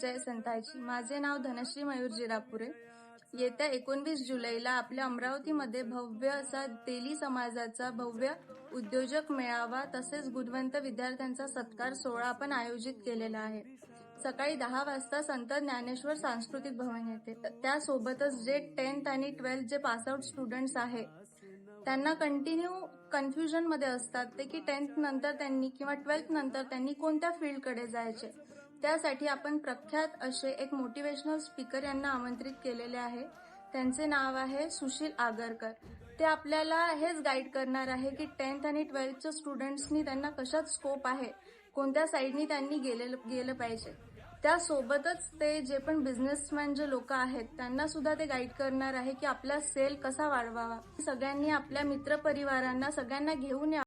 जय संताजी. माझे नाव धनश्री मयूर जिरापुरे. येत्या एकोणवीस जुलैला आपल्या अमरावतीमध्ये भव्य असा तेली समाजाचा भव्य उद्योजक मेळावा तसेच गुणवंत विद्यार्थ्यांचा सत्कार सोहळा आपण आयोजित केलेला आहे. सकाळी दहा वाजता संत ज्ञानेश्वर सांस्कृतिक भवन येते. त्यासोबतच जे टेन्थ आणि ट्वेल्थ जे पासआउट स्टुडंट्स आहे त्यांना कंटिन्यू कन्फ्युजनमध्ये असतात ते की टेन्थ नंतर त्यांनी किंवा ट्वेल्थ नंतर त्यांनी कोणत्या फील्डकडे जायचे. त्यासाठी आपण प्रख्यात असे एक मोटिवेशनल स्पीकर यांना आमंत्रित केलेले आहे. त्यांचे नाव आहे सुशील आगरकर. ते आपल्याला हेच गाईड करणार आहे की टेन्थ आणि ट्वेल्थच्या स्टुडंट्सनी त्यांना कशात स्कोप आहे कोणत्या साईडनी त्यांनी गेलेलं गेलं पाहिजे. त्यासोबतच ते जे पण बिझनेसमॅन जे लोक आहेत त्यांना सुद्धा ते गाईड करणार आहे की आपला सेल कसा वाढवावा. सगळ्यांनी आपल्या मित्रपरिवारांना सगळ्यांना घेऊन या